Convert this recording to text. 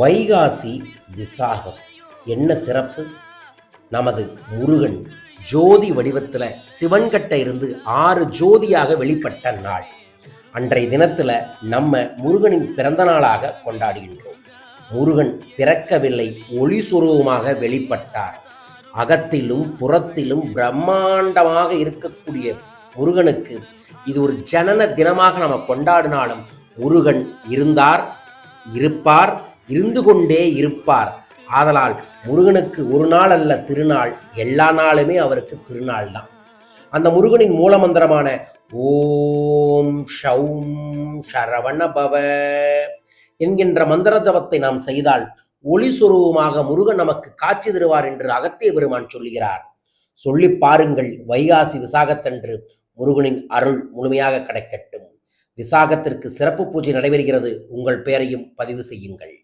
வைகாசி விசாகம். என்ன சிறப்பு? நமது முருகன் ஜோதி வடிவத்தில் சிவன்கட்ட இருந்து ஆறு ஜோதியாக வெளிப்பட்ட நாள். அன்றைய தினத்தில் நம்ம முருகனின் பிறந்த நாளாக கொண்டாடுகின்றோம். முருகன் பிறக்கவில்லை ஒளி சுரூபமாக வெளிப்பட்டார். அகத்திலும் புறத்திலும் பிரம்மாண்டமாக இருக்கக்கூடிய முருகனுக்கு இது ஒரு ஜனன தினமாக நம்ம கொண்டாடினாலும் முருகன் இருந்தார் இருப்பார் இருந்து கொண்டே இருப்பார். ஆதலால் முருகனுக்கு ஒரு நாள் அல்ல திருநாள் எல்லா நாளுமே அவருக்கு திருநாள் தான் அந்த முருகனின் மூலமந்திரமான ஓம் ஷௌம் சரவணபவ என்கின்ற மந்திர ஜபத்தை நாம் செய்தால் ஒளி சுரூபமாக முருகன் நமக்கு காட்சி தருவார் என்று அகத்திய பெருமான் சொல்லுகிறார். சொல்லி பாருங்கள் வைகாசி விசாகத்தன்று முருகனின் அருள் முழுமையாக கிடைக்கட்டும். விசாகத்திற்கு சிறப்பு பூஜை நடைபெறுகிறது. உங்கள் பெயரையும் பதிவு செய்யுங்கள்.